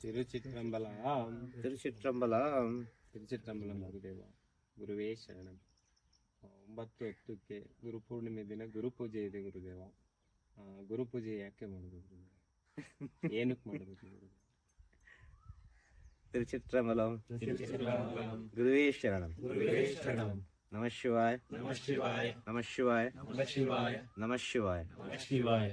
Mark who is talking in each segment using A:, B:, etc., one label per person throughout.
A: తిరుచిత్రంబలాం
B: తిరుచిత్రంబలాం
A: తిరుచిత్రంబలాం ಗುರುದೇವ ಗುರುವೇ ಶರಣಂ ಒಂಬತ್ತು ಹತ್ತಕ್ಕೆ ಗುರು ಪೂರ್ಣಿಮೆ ದಿನ ಗುರು ಪೂಜೆ ಇದೆ ಗುರುದೇವ ಗುರು ಪೂಜೆ ಯಾಕೆ ಮಾಡೋದು ಗುರುದೇವ ಏನಕ್ಕೆ ಮಾಡೋದು ಗುರುದೇವ
B: ತಿರುಚಿತ್ರಂಬಲಂ ಗುರುವೇ ಶರಣಂ ಗುರುವೇ ಶರಣಂ ನಮಃ ಶಿವಾಯ
C: ನಮಃ ಶಿವಾಯ
B: ನಮಃ ಶಿವಾಯ
C: ನಮಃ ಶಿವಾಯ
B: ನಮಃ ಶಿವಾಯ
C: ನಮಃ ಶಿವಾಯ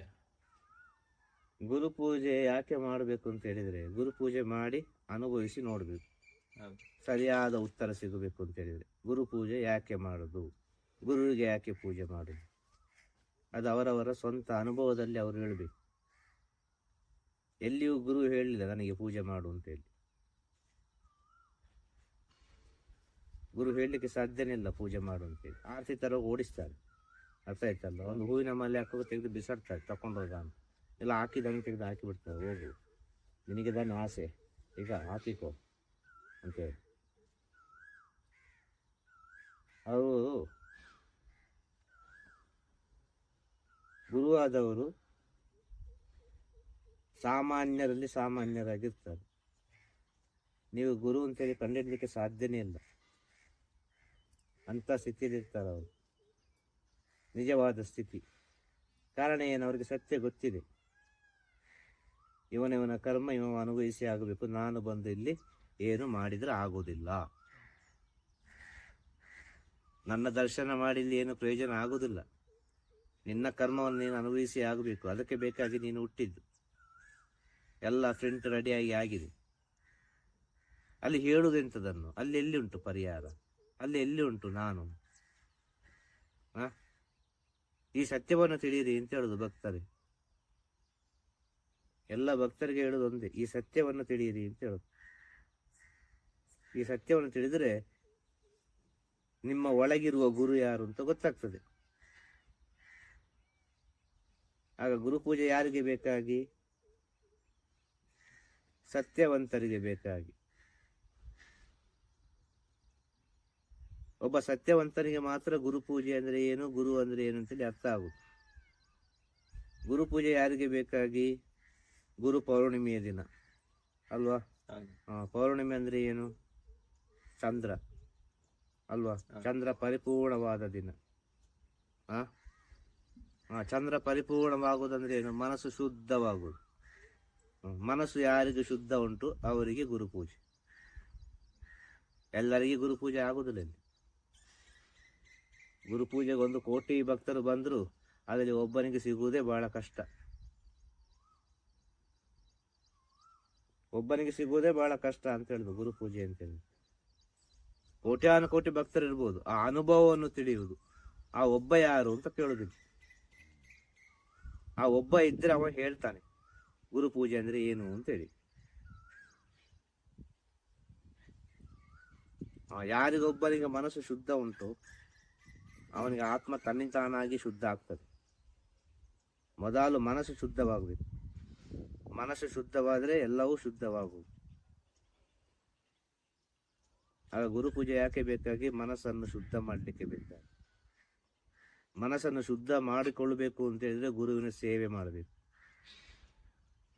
B: ಗುರು ಪೂಜೆ ಯಾಕೆ ಮಾಡಬೇಕು ಅಂತ ಹೇಳಿದ್ರೆ ಗುರು ಪೂಜೆ ಮಾಡಿ ಅನುಭವಿಸಿ ನೋಡಬೇಕು. ಸರಿಯಾದ ಉತ್ತರ ಸಿಗಬೇಕು ಅಂತ ಹೇಳಿದ್ರೆ ಗುರು ಪೂಜೆ ಯಾಕೆ ಮಾಡುದು? ಗುರುವಿಗೆ ಯಾಕೆ ಪೂಜೆ ಮಾಡುದು? ಅದು ಅವರವರ ಸ್ವಂತ ಅನುಭವದಲ್ಲಿ ಅವರು ಹೇಳಬೇಕು. ಎಲ್ಲಿಯೂ ಗುರು ಹೇಳಿಲ್ಲ ನನಗೆ ಪೂಜೆ ಮಾಡು ಅಂತ ಹೇಳಿ. ಗುರು ಹೇಳಲಿಕ್ಕೆ ಸಾಧ್ಯನೇ ಇಲ್ಲ ಪೂಜೆ ಮಾಡು ಅಂತೇಳಿ ಆರತಿ ತರ ಓಡಿಸ್ತಾರೆ. ಅರ್ಥ ಆಯ್ತಲ್ಲ ಒಂದು ಹೂವಿನ ಮಲೆ ಹಾಕೋದು ತೆಗೆದು ಬಿಸಾಡ್ತಾರೆ ತಕೊಂಡೋಗ ಅಂತ. ಇಲ್ಲ ಹಾಕಿದಂಗೆ ತೆಗೆದು ಹಾಕಿ ಬಿಡ್ತಾರೆ ಹೋಗು. ನಿನಗೆ ತಾನೇ ಆಸೆ. ಈಗ ಹಾಕಿಕೋ ಅಂತೇಳಿ. ಅವರು ಗುರುವಾದವರು ಸಾಮಾನ್ಯರಲ್ಲಿ ಸಾಮಾನ್ಯರಾಗಿರ್ತಾರೆ. ನೀವು ಗುರು ಅಂತೇಳಿ ಕಂಡಿಡ್ಲಿಕ್ಕೆ ಸಾಧ್ಯನೇ ಇಲ್ಲ. ಅಂತ ಸ್ಥಿತಿಯಲ್ಲಿರ್ತಾರೆ ಅವರು. ನಿಜವಾದ ಸ್ಥಿತಿ. ಕಾರಣ ಏನು? ಅವರಿಗೆ ಸತ್ಯ ಗೊತ್ತಿದೆ. ಇವನಿವನ ಕರ್ಮ ಇವ ಅನುಭವಿಸಿ ಆಗಬೇಕು. ನಾನು ಬಂದು ಇಲ್ಲಿ ಏನು ಮಾಡಿದರೆ ಆಗೋದಿಲ್ಲ ನನ್ನ ದರ್ಶನ ಮಾಡಿ ಇಲ್ಲಿ ಏನು ಪ್ರಯೋಜನ ಆಗೋದಿಲ್ಲ ನಿನ್ನ ಕರ್ಮವನ್ನು ನೀನು ಅನುಭವಿಸಿ ಆಗಬೇಕು. ಅದಕ್ಕೆ ಬೇಕಾಗಿ ನೀನು ಹುಟ್ಟಿದ್ದು. ಎಲ್ಲ ಫ್ರೆಂಟ್ ರೆಡಿಯಾಗಿ ಆಗಿದೆ. ಅಲ್ಲಿ ಹೇಳುವುದೆಂಥದನ್ನು ಅಲ್ಲಿ ಎಲ್ಲಿ ಉಂಟು ಪರಿಹಾರ? ಅಲ್ಲಿ ಎಲ್ಲಿ ಉಂಟು ನಾನು? ಈ ಸತ್ಯವನ್ನು ತಿಳಿಯಿರಿ ಅಂತ ಹೇಳುದು ಭಕ್ತರೇ. ಎಲ್ಲ ಭಕ್ತರಿಗೆ ಹೇಳೋದು ಈ ಸತ್ಯವನ್ನು ತಿಳಿಯಿರಿ ಅಂತ ಹೇಳೋದು. ಈ ಸತ್ಯವನ್ನು ತಿಳಿದರೆ ನಿಮ್ಮ ಒಳಗಿರುವ ಗುರು ಯಾರು ಅಂತ ಗೊತ್ತಾಗ್ತದೆ. ಆಗ ಗುರುಪೂಜೆ ಯಾರಿಗೆ ಬೇಕಾಗಿ? ಸತ್ಯವಂತರಿಗೆ ಬೇಕಾಗಿ. ಒಬ್ಬ ಸತ್ಯವಂತನಿಗೆ ಮಾತ್ರ ಗುರುಪೂಜೆ ಅಂದ್ರೆ ಏನು, ಗುರು ಅಂದ್ರೆ ಏನು ಅಂತೇಳಿ ಅರ್ಥ ಆಗುದು. ಗುರುಪೂಜೆ ಯಾರಿಗೆ ಬೇಕಾಗಿ? ಗುರು ಪೌರ್ಣಿಮೆಯ ದಿನ. ಅಲ್ವಾ? ಪೌರ್ಣಿಮೆ ಅಂದರೆ ಏನು? ಚಂದ್ರ. ಅಲ್ವಾ? ಚಂದ್ರ ಪರಿಪೂರ್ಣವಾದ ದಿನ. ಆ, ಚಂದ್ರ ಪರಿಪೂರ್ಣವಾಗುವುದಂದ್ರೆ ಏನು? ಮನಸ್ಸು ಶುದ್ಧವಾಗುವುದು. ಮನಸ್ಸು ಯಾರಿಗೆ ಶುದ್ಧ ಉಂಟು? ಅವರಿಗೆ ಗುರುಪೂಜೆ. ಎಲ್ಲರಿಗೆ ಗುರುಪೂಜೆ ಆಗುವುದಿಲ್ಲ ಇಲ್ಲಿ. ಗುರುಪೂಜೆಗೆ ಒಂದು ಕೋಟಿ ಭಕ್ತರು ಬಂದರೂ ಅದರಲ್ಲಿ ಒಬ್ಬನಿಗೆ ಸಿಗುವುದೇ ಬಹಳ ಕಷ್ಟ. ಒಬ್ಬನಿಗೆ ಸಿಗುವುದೇ ಬಹಳ ಕಷ್ಟ ಅಂತ ಹೇಳುದು ಗುರುಪೂಜೆ ಅಂತ ಹೇಳಿ ಕೋಟ್ಯಾನು ಕೋಟಿ ಭಕ್ತರು ಇರ್ಬೋದು, ಆ ಅನುಭವವನ್ನು ತಿಳಿಯುವುದು. ಆ ಒಬ್ಬ ಯಾರು ಅಂತ ಕೇಳುದಿಲ್ಲ. ಆ ಒಬ್ಬ ಇದ್ರೆ ಅವ ಹೇಳ್ತಾನೆ, ಗುರು ಪೂಜೆ ಅಂದ್ರೆ ಏನು ಅಂತೇಳಿ ಯಾರಿಗೊಬ್ಬನಿಗೆ ಮನಸ್ಸು ಶುದ್ಧ ಉಂಟು, ಅವನಿಗೆ ಆತ್ಮ ತನ್ನಿಂತಾನಾಗಿ ಶುದ್ಧ ಆಗ್ತದೆ. ಮೊದಲು ಮನಸ್ಸು ಶುದ್ಧವಾಗಬೇಕು ಮನಸ್ಸು ಶುದ್ಧವಾದರೆ ಎಲ್ಲವೂ ಶುದ್ಧವಾಗುವುದು. ಆಗ ಗುರುಪೂಜೆ ಯಾಕೆ ಬೇಕಾಗಿ ಮನಸ್ಸನ್ನು ಶುದ್ಧ ಮಾಡಲಿಕ್ಕೆ ಬೇಕಾಗಿ ಮನಸ್ಸನ್ನು ಶುದ್ಧ ಮಾಡಿಕೊಳ್ಳಬೇಕು ಅಂತ ಹೇಳಿದ್ರೆ ಗುರುವಿನ ಸೇವೆ ಮಾಡಬೇಕು.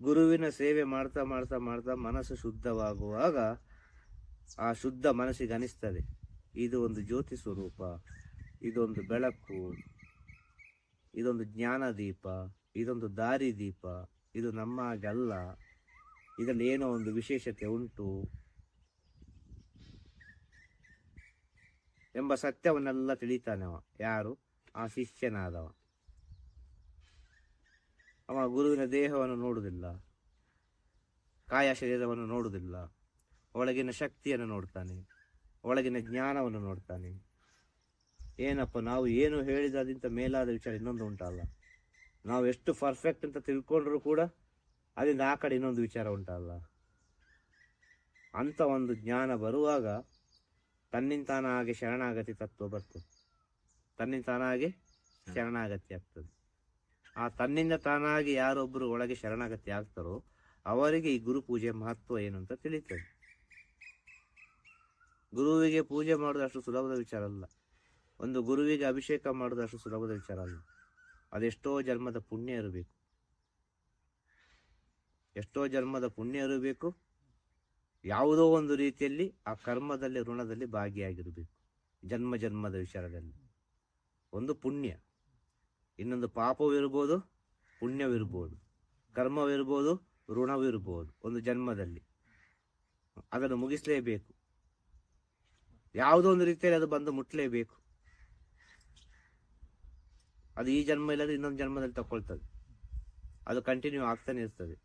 B: ಗುರುವಿನ ಸೇವೆ ಮಾಡ್ತಾ ಮಾಡ್ತಾ ಮಾಡ್ತಾ ಮನಸ್ಸು ಶುದ್ಧವಾಗುವಾಗ ಆ ಶುದ್ಧ ಮನಸ್ಸಿಗೆ ಅನಿಸ್ತದೆ. ಇದು ಒಂದು ಜ್ಯೋತಿ ಸ್ವರೂಪ, ಇದೊಂದು ಬೆಳಕು, ಇದೊಂದು ಜ್ಞಾನ ದೀಪ, ಇದೊಂದು ದಾರಿ ದೀಪ ಇದು ನಮ್ಮ ಹಾಗಲ್ಲ. ಇದರಲ್ಲಿ ಏನೋ ಒಂದು ವಿಶೇಷತೆ ಉಂಟು. ಎಂಬ ಸತ್ಯವನ್ನೆಲ್ಲ ತಿಳಿತಾನೆ ಅವ. ಯಾರು? ಆ ಶಿಷ್ಯನಾದವ. ಅವ ಗುರುವಿನ ದೇಹವನ್ನು ನೋಡುವುದಿಲ್ಲ ಕಾಯ ಶರೀರವನ್ನು ನೋಡುವುದಿಲ್ಲ ಒಳಗಿನ ಶಕ್ತಿಯನ್ನು ನೋಡ್ತಾನೆ. ಒಳಗಿನ ಜ್ಞಾನವನ್ನು ನೋಡ್ತಾನೆ. ಏನಪ್ಪ, ನಾವು ಏನು ಹೇಳಿದ ಅದಿಂತ ಮೇಲಾದ ವಿಚಾರ ಇನ್ನೊಂದು ಉಂಟಲ್ಲ. ನಾವು ಎಷ್ಟು ಪರ್ಫೆಕ್ಟ್ ಅಂತ ತಿಳ್ಕೊಂಡ್ರೂ ಕೂಡ ಅದರಿಂದ ಆ ಕಡೆ ಇನ್ನೊಂದು ವಿಚಾರ ಉಂಟಲ್ಲ. ಅಂಥ ಒಂದು ಜ್ಞಾನ ಬರುವಾಗ ತನ್ನಿಂತಾನಾಗಿ ಶರಣಾಗತಿ ತತ್ವ ಬರ್ತದೆ. ತನ್ನಿಂದ ತಾನಾಗಿ ಶರಣಾಗತಿ ಆಗ್ತದೆ. ಆ ತನ್ನಿಂದ ತಾನಾಗಿ ಯಾರೊಬ್ಬರು ಒಳಗೆ ಶರಣಾಗತಿ ಆಗ್ತಾರೋ ಅವರಿಗೆ ಈ ಗುರು ಪೂಜೆ ಮಹತ್ವ ಏನು ಅಂತ ತಿಳಿತದೆ. ಗುರುವಿಗೆ ಪೂಜೆ ಮಾಡೋದು ಅಷ್ಟು ಸುಲಭದ ವಿಚಾರ ಅಲ್ಲ. ಒಂದು ಗುರುವಿಗೆ ಅಭಿಷೇಕ ಮಾಡೋದು ಅಷ್ಟು ಸುಲಭದ ವಿಚಾರ ಅಲ್ಲ. ಅದೆಷ್ಟೋ ಜನ್ಮದ ಪುಣ್ಯ ಇರಬೇಕು. ಎಷ್ಟೋ ಜನ್ಮದ ಪುಣ್ಯ ಇರಬೇಕು. ಯಾವುದೋ ಒಂದು ರೀತಿಯಲ್ಲಿ ಆ ಕರ್ಮದಲ್ಲಿ, ಋಣದಲ್ಲಿ ಭಾಗಿಯಾಗಿರಬೇಕು. ಜನ್ಮ ಜನ್ಮದ ವಿಚಾರದಲ್ಲಿ. ಒಂದು ಪುಣ್ಯ. ಇನ್ನೊಂದು ಪಾಪವಿರ್ಬೋದು, ಪುಣ್ಯವಿರ್ಬೋದು. ಕರ್ಮವಿರ್ಬೋದು, ಋಣವಿರ್ಬೋದು ಒಂದು ಜನ್ಮದಲ್ಲಿ. ಅದನ್ನು ಮುಗಿಸಲೇಬೇಕು. ಯಾವುದೋ ಒಂದು ರೀತಿಯಲ್ಲಿ ಅದು ಬಂದು ಮುಟ್ಟಲೇಬೇಕು ಅದು ಈ ಜನ್ಮ ಇಲ್ಲದೆ ಇನ್ನೊಂದು ಜನ್ಮದಲ್ಲಿ ತಗೊಳ್ತದೆ ಅದು ಕಂಟಿನ್ಯೂ ಆಗ್ತಾನೆ ಇರ್ತದೆ.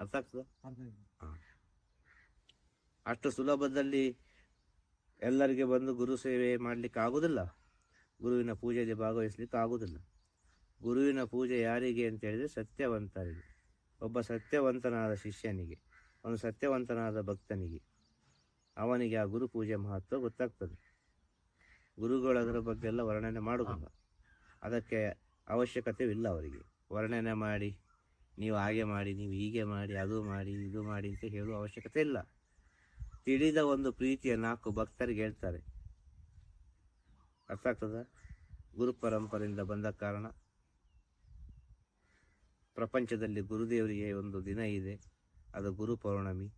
B: ಅರ್ಥ ಆಗ್ತದೆ? ಅಷ್ಟು ಸುಲಭದಲ್ಲಿ ಎಲ್ಲರಿಗೆ ಬಂದು ಗುರು ಸೇವೆ ಮಾಡಲಿಕ್ಕೆ ಆಗುದಿಲ್ಲ. ಗುರುವಿನ ಪೂಜೆಯಲ್ಲಿ ಭಾಗವಹಿಸ್ಲಿಕ್ಕೆ ಆಗುದಿಲ್ಲ. ಗುರುವಿನ ಪೂಜೆ ಯಾರಿಗೆ ಅಂತ ಹೇಳಿದ್ರೆ ಸತ್ಯವಂತರಿಗೆ. ಒಬ್ಬ ಸತ್ಯವಂತನಾದ ಶಿಷ್ಯನಿಗೆ ಒಂದು ಸತ್ಯವಂತನಾದ ಭಕ್ತನಿಗೆ. ಅವನಿಗೆ ಆ ಗುರು ಪೂಜೆ ಮಹತ್ವ ಗೊತ್ತಾಗ್ತದೆ. ಗುರುಗಳು ಅದರ ಬಗ್ಗೆ ಎಲ್ಲ ವರ್ಣನೆ ಮಾಡುವುದಿಲ್ಲ. ಅದಕ್ಕೆ ಅವಶ್ಯಕತೆವಿಲ್ಲ ಅವರಿಗೆ. ವರ್ಣನೆ ಮಾಡಿ, ನೀವು ಹಾಗೆ ಮಾಡಿ, ನೀವು ಹೀಗೆ ಮಾಡಿ, ಅದು ಮಾಡಿ, ಇದು ಮಾಡಿ ಅಂತ ಹೇಳುವ ಅವಶ್ಯಕತೆ ಇಲ್ಲ. ತಿಳಿದ ಒಂದು ಪ್ರೀತಿಯ ನಾಲ್ಕು ಭಕ್ತರಿಗೆ ಹೇಳ್ತಾರೆ. ಅರ್ಥ ಆಗ್ತದ? ಗುರು ಪರಂಪರೆಯಿಂದ ಬಂದ ಕಾರಣ ಪ್ರಪಂಚದಲ್ಲಿ ಗುರುದೇವರಿಗೆ ಒಂದು ದಿನ ಇದೆ. ಅದು ಗುರು ಪೌರ್ಣಮಿ.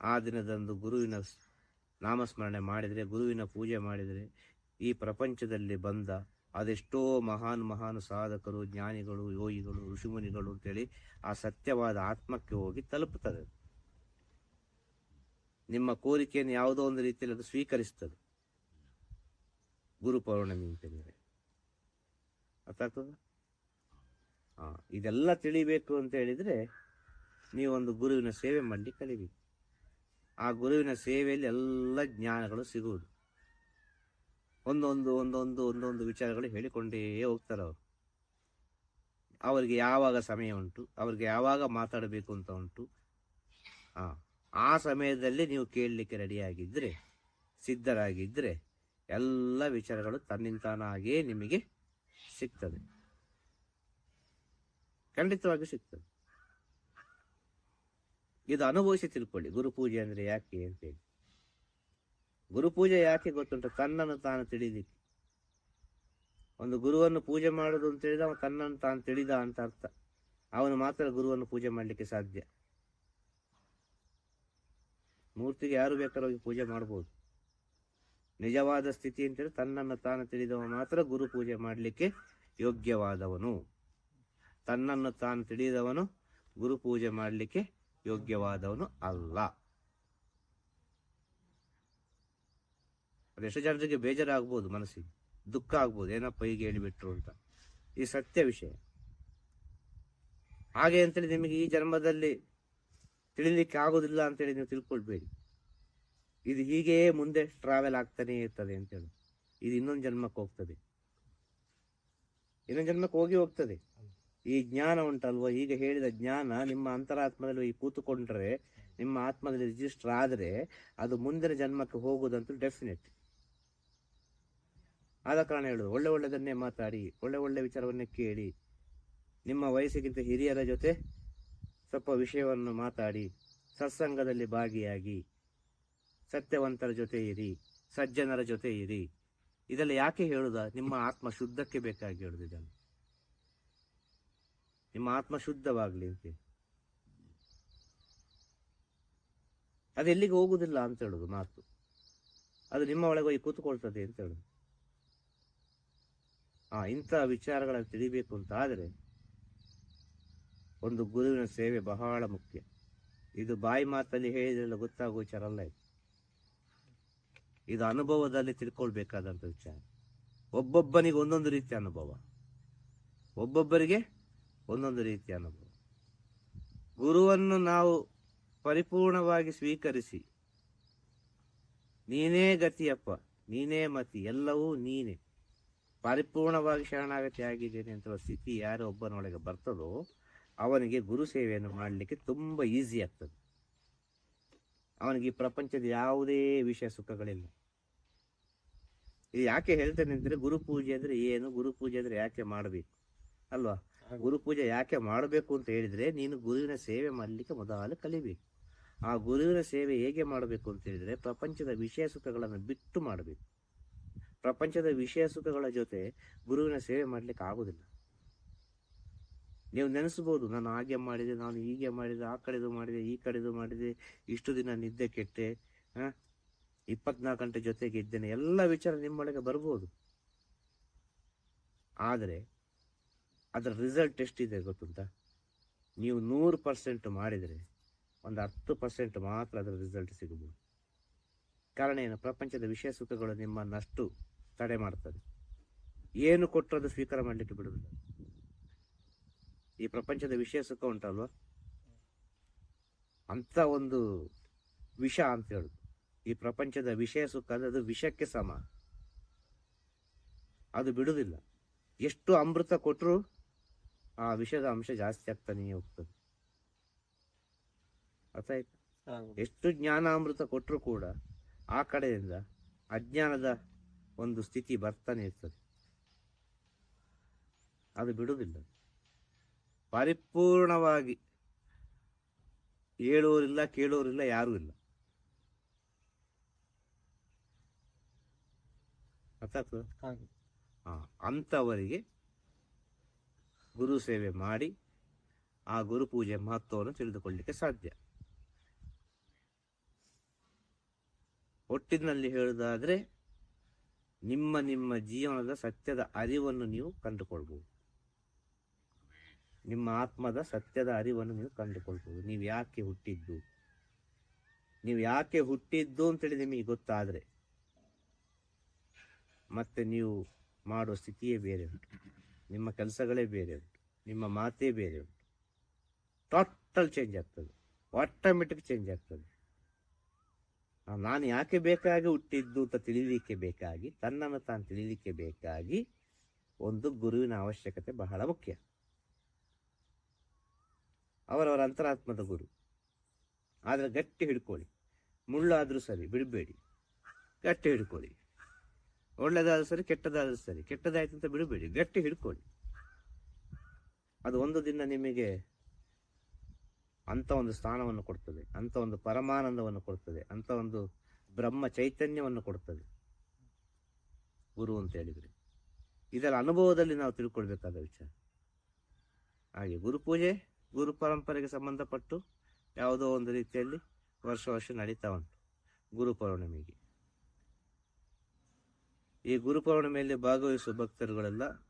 B: ಆ ದಿನದಂದು ಗುರುವಿನ ನಾಮಸ್ಮರಣೆ ಮಾಡಿದರೆ, ಗುರುವಿನ ಪೂಜೆ ಮಾಡಿದರೆ ಈ ಪ್ರಪಂಚದಲ್ಲಿ ಬಂದ ಅದೆಷ್ಟೋ ಮಹಾನ್ ಮಹಾನ್ ಸಾಧಕರು, ಜ್ಞಾನಿಗಳು, ಯೋಗಿಗಳು, ಋಷಿಮುನಿಗಳು ಅಂತೇಳಿ ಆ ಸತ್ಯವಾದ ಆತ್ಮಕ್ಕೆ ಹೋಗಿ ತಲುಪುತ್ತದೆ. ನಿಮ್ಮ ಕೋರಿಕೆಯನ್ನು ಯಾವುದೋ ಒಂದು ರೀತಿಯಲ್ಲಿ ಅದು ಸ್ವೀಕರಿಸ್ತದೆ. ಗುರು ಪೌರ್ಣಮಿ ಅಂತ ಹೇಳಿದ್ರೆ ಅರ್ಥ ಆಗ್ತದ ಹಾ ಇದೆಲ್ಲ ತಿಳಿಬೇಕು ಅಂತ ಹೇಳಿದ್ರೆ ನೀವೊಂದು ಗುರುವಿನ ಸೇವೆ ಮಾಡಿ ಕಲಿಬೇಕು. ಆ ಗುರುವಿನ ಸೇವೆಯಲ್ಲಿ ಎಲ್ಲ ಜ್ಞಾನಗಳು ಸಿಗುವುದು. ಒಂದೊಂದು ಒಂದೊಂದು ಒಂದೊಂದು ವಿಚಾರಗಳು ಹೇಳಿಕೊಂಡೇ ಹೋಗ್ತಾರೆ ಅವರು. ಅವರಿಗೆ ಯಾವಾಗ ಸಮಯ ಉಂಟು, ಅವರಿಗೆ ಯಾವಾಗ ಮಾತಾಡಬೇಕು ಅಂತ ಉಂಟು. ಆ ಆ ಸಮಯದಲ್ಲಿ ನೀವು ಕೇಳಲಿಕ್ಕೆ ರೆಡಿಯಾಗಿದ್ದರೆ ಸಿದ್ಧರಾಗಿದ್ದರೆ ಎಲ್ಲ ವಿಚಾರಗಳು ತನ್ನಿಂತಾನಾಗೇ ನಿಮಗೆ ಸಿಗ್ತದೆ. ಖಂಡಿತವಾಗಿ ಸಿಗ್ತದೆ. ಇದು ಅನುಭವಿಸಿ ತಿಳ್ಕೊಳ್ಳಿ ಗುರುಪೂಜೆ ಅಂದರೆ ಯಾಕೆ ಅಂತೇಳಿ ಗುರುಪೂಜೆ ಯಾಕೆ ಗೊತ್ತುಂಟು? ತನ್ನನ್ನು ತಾನು ತಿಳಿದಿಕ್ಕೆ ಒಂದು ಗುರುವನ್ನು ಪೂಜೆ ಮಾಡೋದು ಅಂತ ಹೇಳಿದ ಅವನು ತನ್ನನ್ನು ತಾನು ತಿಳಿದ ಅಂತ ಅರ್ಥ. ಅವನು ಮಾತ್ರ ಗುರುವನ್ನು ಪೂಜೆ ಮಾಡಲಿಕ್ಕೆ ಸಾಧ್ಯ. ಮೂರ್ತಿಗೆ ಯಾರು ಬೇಕಾದ್ರೂ ಪೂಜೆ ಮಾಡ್ಬೋದು. ನಿಜವಾದ ಸ್ಥಿತಿ ಅಂತೇಳಿ ತನ್ನನ್ನು ತಾನು ತಿಳಿದವ ಮಾತ್ರ ಗುರು ಪೂಜೆ ಮಾಡಲಿಕ್ಕೆ ಯೋಗ್ಯವಾದವನು. ತನ್ನನ್ನು ತಾನು ತಿಳಿದವನು ಗುರು ಪೂಜೆ ಮಾಡಲಿಕ್ಕೆ ಯೋಗ್ಯವಾದವನು ಅಲ್ಲ. ಅದೆಷ್ಟು ಜನರಿಗೆ ಬೇಜಾರಾಗ್ಬೋದು ಮನಸ್ಸಿಗೆ, ದುಃಖ ಆಗ್ಬೋದು, ಏನಪ್ಪ ಹೀಗೆ ಹೇಳಿಬಿಟ್ರು ಅಂತ. ಈ ಸತ್ಯ ವಿಷಯ. ಹಾಗೆ ಅಂತೇಳಿ ನಿಮಗೆ ಈ ಜನ್ಮದಲ್ಲಿ ತಿಳಿಲಿಕ್ಕೆ ಆಗೋದಿಲ್ಲ ಅಂತೇಳಿ ನೀವು ತಿಳ್ಕೊಳ್ಬೇಡಿ. ಇದು ಹೀಗೆ ಮುಂದೆ ಟ್ರಾವೆಲ್ ಆಗ್ತಾನೆ ಇರ್ತದೆ ಅಂತೇಳಿ. ಇದು ಇನ್ನೊಂದು ಜನ್ಮಕ್ಕೆ ಹೋಗ್ತದೆ. ಇನ್ನೊಂದು ಜನ್ಮಕ್ಕೆ ಹೋಗಿ ಹೋಗ್ತದೆ. ಈ ಜ್ಞಾನ ಉಂಟಲ್ವ? ಈಗ ಹೇಳಿದ ಜ್ಞಾನ ನಿಮ್ಮ ಅಂತರಾತ್ಮದಲ್ಲಿ ಕೂತುಕೊಂಡ್ರೆ, ನಿಮ್ಮ ಆತ್ಮದಲ್ಲಿ ರಿಜಿಸ್ಟರ್ ಆದರೆ ಅದು ಮುಂದಿನ ಜನ್ಮಕ್ಕೆ ಹೋಗುವುದಂತೂ ಡೆಫಿನೆಟ್ ಆದ ಕಾರಣ ಹೇಳೋದು, ಒಳ್ಳೆ ಒಳ್ಳೆದನ್ನೇ ಮಾತಾಡಿ, ಒಳ್ಳೆ ಒಳ್ಳೆ ವಿಚಾರವನ್ನೇ ಕೇಳಿ, ನಿಮ್ಮ ವಯಸ್ಸಿಗಿಂತ ಹಿರಿಯರ ಜೊತೆ ಸ್ವಲ್ಪ ವಿಷಯವನ್ನು ಮಾತಾಡಿ, ಸತ್ಸಂಗದಲ್ಲಿ ಭಾಗಿಯಾಗಿ, ಸತ್ಯವಂತರ ಜೊತೆ ಇರಿ, ಸಜ್ಜನರ ಜೊತೆ ಇರಿ. ಇದೆಲ್ಲ ಯಾಕೆ ಹೇಳುದ? ನಿಮ್ಮ ಆತ್ಮ ಶುದ್ಧಕ್ಕೆ ಬೇಕಾಗಿ ಹೇಳುದು ನಿಮ್ಮ ಆತ್ಮ ಶುದ್ಧವಾಗಲಿ ಅಂತ ಅದೆಲ್ಲಿಗೆ ಹೋಗುದಿಲ್ಲ ಅಂತ ಹೇಳುದು ಮಾತು. ಅದು ನಿಮ್ಮ ಒಳಗೆ ಹೋಗಿ ಕೂತ್ಕೊಳ್ತದೆ ಅಂತ ಹೇಳುದು. ಆ ಇಂಥ ವಿಚಾರಗಳನ್ನು ತಿಳಿಬೇಕು ಅಂತ ಆದರೆ ಒಂದು ಗುರುವಿನ ಸೇವೆ ಬಹಳ ಮುಖ್ಯ. ಇದು ಬಾಯಿ ಮಾತಲ್ಲಿ ಹೇಳಿದ್ರೆಲ್ಲ ಗೊತ್ತಾಗುವ ವಿಚಾರ ಅಲ್ಲ ಇದು. ಇದು ಅನುಭವದಲ್ಲಿ ತಿಳ್ಕೊಳ್ಬೇಕಾದಂಥ ವಿಚಾರ. ಒಬ್ಬೊಬ್ಬನಿಗೆ ಒಂದೊಂದು ರೀತಿಯ ಅನುಭವ. ಒಬ್ಬೊಬ್ಬರಿಗೆ ಒಂದೊಂದು ರೀತಿಯ ಅನುಭವ. ಗುರುವನ್ನು ನಾವು ಪರಿಪೂರ್ಣವಾಗಿ ಸ್ವೀಕರಿಸಿ, ನೀನೇ ಗತಿಯಪ್ಪ, ನೀನೇ ಮತಿ, ಎಲ್ಲವೂ ನೀನೇ. ಪರಿಪೂರ್ಣವಾಗಿ ಶರಣಾಗತಿ ಆಗಿದ್ದೇನೆ ಅಂತ ಸ್ಥಿತಿ ಯಾರು ಒಬ್ಬನೊಳಗೆ ಬರ್ತದೋ ಅವನಿಗೆ ಗುರು ಸೇವೆಯನ್ನು ಮಾಡಲಿಕ್ಕೆ ತುಂಬ ಈಸಿ ಆಗ್ತದೆ. ಅವನಿಗೆ ಈ ಪ್ರಪಂಚದ ಯಾವುದೇ ವಿಷಯ ಸುಖಗಳಿಲ್ಲ. ಇದು ಯಾಕೆ ಹೇಳ್ತೇನೆ ಅಂದರೆ ಗುರು ಪೂಜೆ ಅಂದ್ರೆ ಏನು? ಗುರು ಪೂಜೆ ಅಂದ್ರೆ ಯಾಕೆ ಮಾಡಬೇಕು? ಅಲ್ವಾ? ಗುರು ಪೂಜೆ ಯಾಕೆ ಮಾಡಬೇಕು ಅಂತ ಹೇಳಿದರೆ ನೀನು ಗುರುವಿನ ಸೇವೆ ಮಾಡಲಿಕ್ಕೆ ಮೊದಲು ಕಲಿಬೇಕು. ಆ ಗುರುವಿನ ಸೇವೆ ಹೇಗೆ ಮಾಡಬೇಕು ಅಂತ ಹೇಳಿದರೆ ಪ್ರಪಂಚದ ವಿಷಯ ಸುಖಗಳನ್ನು ಬಿಟ್ಟು ಮಾಡಬೇಕು. ಪ್ರಪಂಚದ ವಿಷಯ ಸುಖಗಳ ಜೊತೆ ಗುರುವಿನ ಸೇವೆ ಮಾಡಲಿಕ್ಕೆ ಆಗೋದಿಲ್ಲ ನೀವು ನೆನೆಸ್ಬೋದು, ನಾನು ಹಾಗೆ ಮಾಡಿದೆ, ನಾನು ಹೀಗೆ ಮಾಡಿದೆ, ಆ ಕಡೆದು ಮಾಡಿದೆ, ಈ ಕಡೆದು ಮಾಡಿದೆ, ಇಷ್ಟು ದಿನ ನಿದ್ದೆ ಕೆಟ್ಟೆ ಹಾಂ ಇಪ್ಪತ್ನಾಲ್ಕು ಗಂಟೆ ಜೊತೆಗೆ ಇದ್ದೇನೆ. ಎಲ್ಲ ವಿಚಾರ ನಿಮ್ಮೊಳಗೆ ಬರ್ಬೋದು. ಆದರೆ ಅದರ ರಿಸಲ್ಟ್ ಎಷ್ಟಿದೆ ಗೊತ್ತುಂಟ? ನೀವು ನೂರು ಪರ್ಸೆಂಟ್ ಮಾಡಿದರೆ, ಒಂದು ಹತ್ತು ಪರ್ಸೆಂಟ್ ಮಾತ್ರ ಅದರ ರಿಸಲ್ಟ್ ಸಿಗಬಹುದು. ಕಾರಣ ಏನು? ಪ್ರಪಂಚದ ವಿಷಯ ಸುಖಗಳು ನಿಮ್ಮನ್ನಷ್ಟು ತಡೆ ಮಾಡ್ತದೆ. ಏನು ಕೊಟ್ಟರು ಅದು ಸ್ವೀಕಾರ ಮಾಡಲಿಕ್ಕೆ ಬಿಡುವುದಿಲ್ಲ. ಈ ಪ್ರಪಂಚದ ವಿಷಯ ಸುಖ ಉಂಟಲ್ವ? ಅಂತ ಒಂದು ವಿಷ ಅಂತ ಹೇಳುದು. ಈ ಪ್ರಪಂಚದ ವಿಷಯ ಸುಖ ಅಂದ್ರೆ ಅದು ವಿಷಕ್ಕೆ ಸಮ. ಅದು ಬಿಡುವುದಿಲ್ಲ. ಎಷ್ಟು ಅಮೃತ ಕೊಟ್ಟರು ಆ ವಿಷದ ಅಂಶ ಜಾಸ್ತಿ ಆಗ್ತಾನೆ ಹೋಗ್ತದೆ. ಅರ್ಥ ಆಯ್ತು? ಎಷ್ಟು ಜ್ಞಾನಾಮೃತ ಕೊಟ್ಟರು ಕೂಡ ಆ ಕಡೆಯಿಂದ ಅಜ್ಞಾನದ ಒಂದು ಸ್ಥಿತಿ ಬರ್ತಾನೆ ಇರ್ತದೆ. ಅದು ಬಿಡುವುದಿಲ್ಲ. ಪರಿಪೂರ್ಣವಾಗಿ ಹೇಳುವರಿಲ್ಲ ಕೇಳುವರಿಲ್ಲ ಯಾರೂ ಇಲ್ಲ. ಹಾ ಅಂಥವರಿಗೆ ಗುರು ಸೇವೆ ಮಾಡಿ ಆ ಗುರು ಪೂಜೆ ಮಹತ್ವವನ್ನು ತಿಳಿದುಕೊಳ್ಳಲಿಕ್ಕೆ ಸಾಧ್ಯ. ಒಟ್ಟಿನಲ್ಲಿ ಹೇಳುವುದಾದರೆ, ನಿಮ್ಮ ನಿಮ್ಮ ಜೀವನದ ಸತ್ಯದ ಅರಿವನ್ನು ನೀವು ಕಂಡುಕೊಳ್ಬೋದು. ನಿಮ್ಮ ಆತ್ಮದ ಸತ್ಯದ ಅರಿವನ್ನು ನೀವು ಕಂಡುಕೊಳ್ಬೋದು. ನೀವು ಯಾಕೆ ಹುಟ್ಟಿದ್ದು? ನೀವು ಯಾಕೆ ಹುಟ್ಟಿದ್ದು ಅಂತೇಳಿ ನಿಮಗೆ ಗೊತ್ತಾದರೆ, ಮತ್ತೆ ನೀವು ಮಾಡುವ ಸ್ಥಿತಿಯೇ ಬೇರೆ ಉಂಟು. ನಿಮ್ಮ ಕೆಲಸಗಳೇ ಬೇರೆ ಉಂಟು. ನಿಮ್ಮ ಮಾತೇ ಬೇರೆ ಉಂಟು. ಟೋಟಲ್ ಚೇಂಜ್ ಆಗ್ತದೆ. ಆಟೋಮೆಟಿಕ್ ಚೇಂಜ್ ಆಗ್ತದೆ. ನಾನು ಯಾಕೆ ಬೇಕಾಗಿ ಹುಟ್ಟಿದ್ದು ಅಂತ ತಿಳಿಲಿಕ್ಕೆ ಬೇಕಾಗಿ, ತನ್ನನ್ನು ತಾನು ತಿಳಿಲಿಕ್ಕೆ ಬೇಕಾಗಿ ಒಂದು ಗುರುವಿನ ಅವಶ್ಯಕತೆ ಬಹಳ ಮುಖ್ಯ. ಅವರವರ ಅಂತರಾತ್ಮದ ಗುರು. ಆದರೆ ಗಟ್ಟಿ ಹಿಡ್ಕೊಳ್ಳಿ. ಮುಳ್ಳಾದರೂ ಸರಿ, ಬಿಡಬೇಡಿ. ಗಟ್ಟಿ ಹಿಡ್ಕೊಳ್ಳಿ. ಒಳ್ಳೆಯದಾದರೂ ಸರಿ, ಕೆಟ್ಟದಾದರೂ ಸರಿ. ಕೆಟ್ಟದಾಯ್ತು ಅಂತ ಬಿಡಬೇಡಿ. ಗಟ್ಟಿ ಹಿಡ್ಕೊಳ್ಳಿ. ಅದು ಒಂದು ದಿನ ನಿಮಗೆ ಅಂತ ಒಂದು ಸ್ಥಾನವನ್ನು ಕೊಡ್ತದೆ, ಅಂತ ಒಂದು ಪರಮಾನಂದವನ್ನು ಕೊಡ್ತದೆ, ಅಂತ ಒಂದು ಬ್ರಹ್ಮ ಚೈತನ್ಯವನ್ನು ಕೊಡ್ತದೆ. ಗುರು ಅಂತ ಹೇಳಿದರೆ. ಇದರ ಅನುಭವದಲ್ಲಿ ನಾವು ತಿಳ್ಕೊಳ್ಬೇಕಾದ ವಿಚಾರ. ಹಾಗೆ ಗುರುಪೂಜೆ ಗುರು ಪರಂಪರೆಗೆ ಸಂಬಂಧಪಟ್ಟು ಯಾವುದೋ ಒಂದು ರೀತಿಯಲ್ಲಿ ವರ್ಷ ವರ್ಷ ನಡೀತಾ ಉಂಟು ಗುರು ಪೌರ್ಣಿಮೆಗೆ. ಈ ಗುರು ಪೌರ್ಣಿಮೆಯಲ್ಲಿ ಭಾಗವಹಿಸುವ ಭಕ್ತರುಗಳೆಲ್ಲ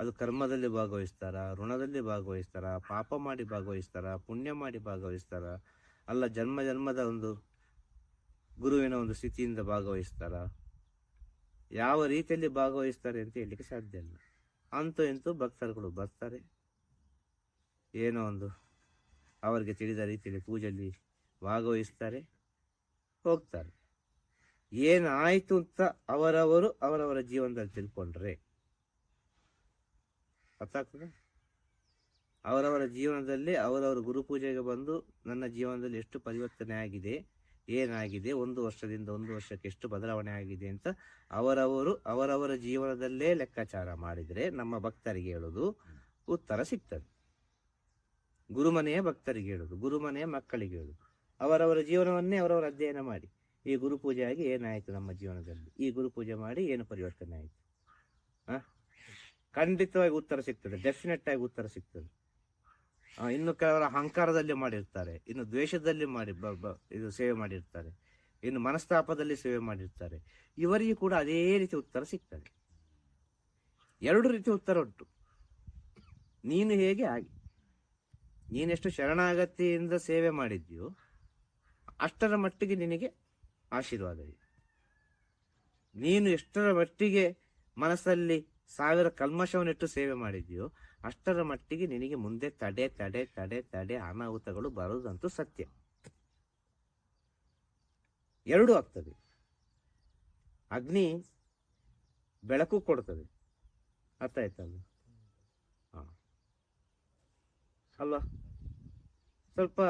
B: ಅದು ಕರ್ಮದಲ್ಲಿ ಭಾಗವಹಿಸ್ತಾರ, ಋಣದಲ್ಲಿ ಭಾಗವಹಿಸ್ತಾರ, ಪಾಪ ಮಾಡಿ ಭಾಗವಹಿಸ್ತಾರ, ಪುಣ್ಯ ಮಾಡಿ ಭಾಗವಹಿಸ್ತಾರ, ಅಲ್ಲ ಜನ್ಮ ಜನ್ಮದ ಒಂದು ಗುರುವಿನ ಒಂದು ಸ್ಥಿತಿಯಿಂದ ಭಾಗವಹಿಸ್ತಾರ. ಯಾವ ರೀತಿಯಲ್ಲಿ ಭಾಗವಹಿಸ್ತಾರೆ ಅಂತ ಹೇಳಲಿಕ್ಕೆ ಸಾಧ್ಯ ಇಲ್ಲ. ಅಂತೂ ಇಂತೂ ಭಕ್ತರುಗಳು ಬರ್ತಾರೆ. ಏನೋ ಒಂದು ಅವರಿಗೆ ತಿಳಿದ ರೀತಿಯಲ್ಲಿ ಪೂಜೆಯಲ್ಲಿ ಭಾಗವಹಿಸ್ತಾರೆ, ಹೋಗ್ತಾರೆ. ಏನಾಯಿತು ಅಂತ ಅವರವರು ಅವರವರ ಜೀವನದಲ್ಲಿ ತಿಳ್ಕೊಂಡ್ರೆ ಅರ್ಥ ಆಗ್ತದೆ ಅವರವರ ಜೀವನದಲ್ಲಿ ಅವರವರ ಗುರುಪೂಜೆಗೆ ಬಂದು ನನ್ನ ಜೀವನದಲ್ಲಿ ಎಷ್ಟು ಪರಿವರ್ತನೆ ಆಗಿದೆ, ಏನಾಗಿದೆ, ಒಂದು ವರ್ಷದಿಂದ ಒಂದು ವರ್ಷಕ್ಕೆ ಎಷ್ಟು ಬದಲಾವಣೆ ಆಗಿದೆ ಅಂತ ಅವರವರು ಅವರವರ ಜೀವನದಲ್ಲೇ ಲೆಕ್ಕಾಚಾರ ಮಾಡಿದರೆ ನಮ್ಮ ಭಕ್ತರಿಗೆ ಹೇಳೋದು ಉತ್ತರ ಸಿಗ್ತದೆ. ಗುರುಮನೆಯ ಭಕ್ತರಿಗೆ ಹೇಳೋದು, ಗುರುಮನೆಯ ಮಕ್ಕಳಿಗೆ ಹೇಳೋದು. ಅವರವರ ಜೀವನವನ್ನೇ ಅವರವರ ಅಧ್ಯಯನ ಮಾಡಿ. ಈ ಗುರುಪೂಜೆ ಆಗಿ ಏನಾಯಿತು ನಮ್ಮ ಜೀವನದಲ್ಲಿ? ಈ ಗುರುಪೂಜೆ ಮಾಡಿ ಏನು ಪರಿವರ್ತನೆ ಆಯಿತು? ಆ ಖಂಡಿತವಾಗಿ ಉತ್ತರ ಸಿಗ್ತದೆ ಡೆಫಿನೆಟ್ ಆಗಿ ಉತ್ತರ ಸಿಗ್ತದೆ. ಇನ್ನು ಕೆಲವರ ಅಹಂಕಾರದಲ್ಲಿ ಮಾಡಿರ್ತಾರೆ, ಇನ್ನು ದ್ವೇಷದಲ್ಲಿ ಮಾಡಿ, ಬ- ಇದು ಸೇವೆ ಮಾಡಿರ್ತಾರೆ, ಇನ್ನು ಮನಸ್ತಾಪದಲ್ಲಿ ಸೇವೆ ಮಾಡಿರ್ತಾರೆ. ಇವರಿಗೂ ಕೂಡ ಅದೇ ರೀತಿ ಉತ್ತರ ಸಿಗ್ತದೆ. ಎರಡು ರೀತಿ ಉತ್ತರ ಉಂಟು. ನೀನು ಹೇಗೆ ಆಗಿ? ನೀನೆಷ್ಟು ಶರಣಾಗತಿಯಿಂದ ಸೇವೆ ಮಾಡಿದ್ಯೋ, ಅಷ್ಟರ ಮಟ್ಟಿಗೆ ನಿನಗೆ ಆಶೀರ್ವಾದ ನೀನು ಎಷ್ಟರ ಮಟ್ಟಿಗೆ ಮನಸ್ಸಲ್ಲಿ ಸಾವಿರ ಕಲ್ಮಶವನ್ನಿಟ್ಟು ಸೇವೆ ಮಾಡಿದೆಯೋ, ಅಷ್ಟರ ಮಟ್ಟಿಗೆ ನಿನಗೆ ಮುಂದೆ ತಡೆ ತಡೆ ತಡೆ ತಡೆ ಅನಾಹುತಗಳು ಬರುವುದಂತೂ ಸತ್ಯ. ಎರಡೂ ಆಗ್ತದೆ. ಅಗ್ನಿ ಬೆಳಕು ಕೊಡ್ತದೆ. ಅರ್ಥ ಆಯ್ತಲ್ಲ ಅಲ್ವಾ? ಸ್ವಲ್ಪ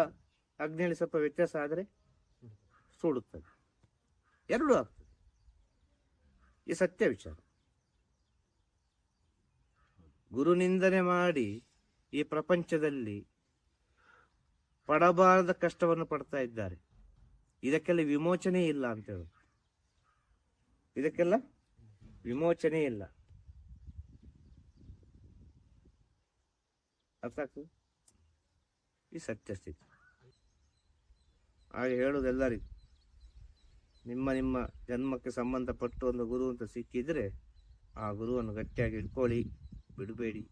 B: ಅಗ್ನಿಯಲ್ಲಿ ಸ್ವಲ್ಪ ವ್ಯತ್ಯಾಸ ಆದರೆ ಸುಡುತ್ತದೆ. ಎರಡೂ ಆಗ್ತದೆ. ಈ ಸತ್ಯ ವಿಚಾರ. ಗುರುನಿಂದನೆ ಮಾಡಿ ಈ ಪ್ರಪಂಚದಲ್ಲಿ ಪಡಬಾರದ ಕಷ್ಟವನ್ನು ಪಡ್ತಾ ಇದ್ದಾರೆ. ಇದಕ್ಕೆಲ್ಲ ವಿಮೋಚನೆ ಇಲ್ಲ ಅಂತ ಹೇಳುದು. ಇದಕ್ಕೆಲ್ಲ ವಿಮೋಚನೆ ಇಲ್ಲ. ಅರ್ಥ ಆಗ್ತದೆ? ಈ ಸತ್ಯ ಸ್ಥಿತಿ. ಹಾಗೆ ಹೇಳುವುದು ಎಲ್ಲರಿಗೂ ನಿಮ್ಮ ನಿಮ್ಮ ಜನ್ಮಕ್ಕೆ ಸಂಬಂಧಪಟ್ಟು ಒಂದು ಗುರು ಅಂತ ಸಿಕ್ಕಿದ್ರೆ ಆ ಗುರುವನ್ನು ಗಟ್ಟಿಯಾಗಿ ಇಟ್ಕೊಳ್ಳಿ ಬಿಡಬೇಡಿ.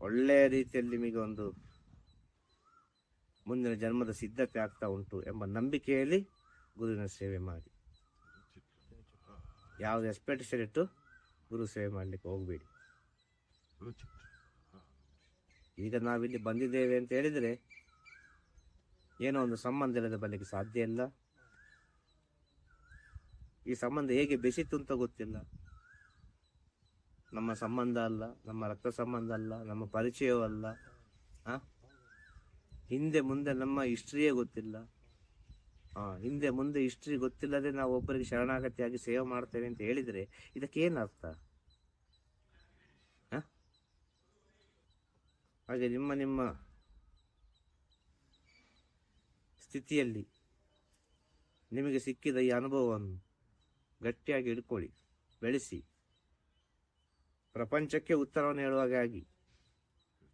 B: ಒಳ್ಳೆಯ ರೀತಿಯಲ್ಲಿ ನಿಮಗೆ ಒಂದು ಮುಂದಿನ ಜನ್ಮದ ಸಿದ್ಧತೆ ಆಗ್ತಾ ಉಂಟು ಎಂಬ ನಂಬಿಕೆಯಲ್ಲಿ ಗುರುವಿನ ಸೇವೆ ಮಾಡಿ. ಯಾವುದು ಎಕ್ಸ್ಪೆಕ್ಟೇಷನ್ ಇಟ್ಟು ಗುರು ಸೇವೆ ಮಾಡಲಿಕ್ಕೆ ಹೋಗಬೇಡಿ. ಈಗ ನಾವಿಲ್ಲಿ ಬಂದಿದ್ದೇವೆ ಅಂತ ಹೇಳಿದರೆ ಏನೋ ಒಂದು ಸಂಬಂಧ ಇಲ್ಲದ ಬರಲಿಕ್ಕೆ ಸಾಧ್ಯ ಇಲ್ಲ. ಈ ಸಂಬಂಧ ಹೇಗೆ ಬೆಸಿತು ಅಂತ ಗೊತ್ತಿಲ್ಲ. ನಮ್ಮ ಸಂಬಂಧ ಅಲ್ಲ, ನಮ್ಮ ರಕ್ತ ಸಂಬಂಧ ಅಲ್ಲ, ನಮ್ಮ ಪರಿಚಯವಲ್ಲ ಹಾಂ ಹಿಂದೆ ಮುಂದೆ ನಮ್ಮ ಹಿಸ್ಟ್ರಿಯೇ ಗೊತ್ತಿಲ್ಲ. ಹಿಂದೆ ಮುಂದೆ ಹಿಸ್ಟ್ರಿ ಗೊತ್ತಿಲ್ಲದೆ ನಾವು ಒಬ್ಬರಿಗೆ ಶರಣಾಗತಿಯಾಗಿ ಸೇವೆ ಮಾಡ್ತೇವೆ ಅಂತ ಹೇಳಿದರೆ ಇದಕ್ಕೆ ಏನು ಅರ್ಥ ಹಾಂ ಹಾಗೆ ನಿಮ್ಮ ನಿಮ್ಮ ಸ್ಥಿತಿಯಲ್ಲಿ ನಿಮಗೆ ಸಿಕ್ಕಿದ ಈ ಅನುಭವವನ್ನು ಗಟ್ಟಿಯಾಗಿ ಹಿಡ್ಕೊಳ್ಳಿ, ಬೆಳೆಸಿ. ಪ್ರಪಂಚಕ್ಕೆ ಉತ್ತರವನ್ನು ಹೇಳುವಾಗ ಆಗಿ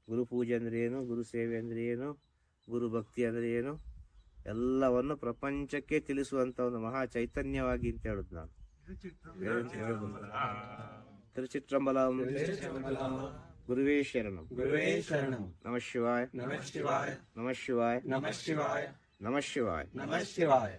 B: ಗುರು ಪೂಜೆ ಅಂದರೆ ಏನು? ಗುರು ಸೇವೆ ಅಂದರೆ ಏನು? ಗುರು ಭಕ್ತಿ ಅಂದರೆ ಏನು? ಎಲ್ಲವನ್ನು ಪ್ರಪಂಚಕ್ಕೆ ತಿಳಿಸುವಂತ ಒಂದು ಮಹಾ ಚೈತನ್ಯವಾಗಿ ಅಂತ ಹೇಳುದು ನಾನು. ತಿರುಚಿಟ್ರಂಬಲಂ ಗುರುವೇ ಶರಣಂ.
C: ಗುರುವೇ ಶರಣಂ.
B: ನಮಃ ಶಿವಾಯ.
C: ನಮಃ ಶಿವಾಯ.
B: ನಮಃ ಶಿವಾಯ.
C: ನಮಃ ಶಿವಾಯ.
B: ನಮಃ ಶಿವಾಯ.
C: ನಮಃ ಶಿವಾಯ.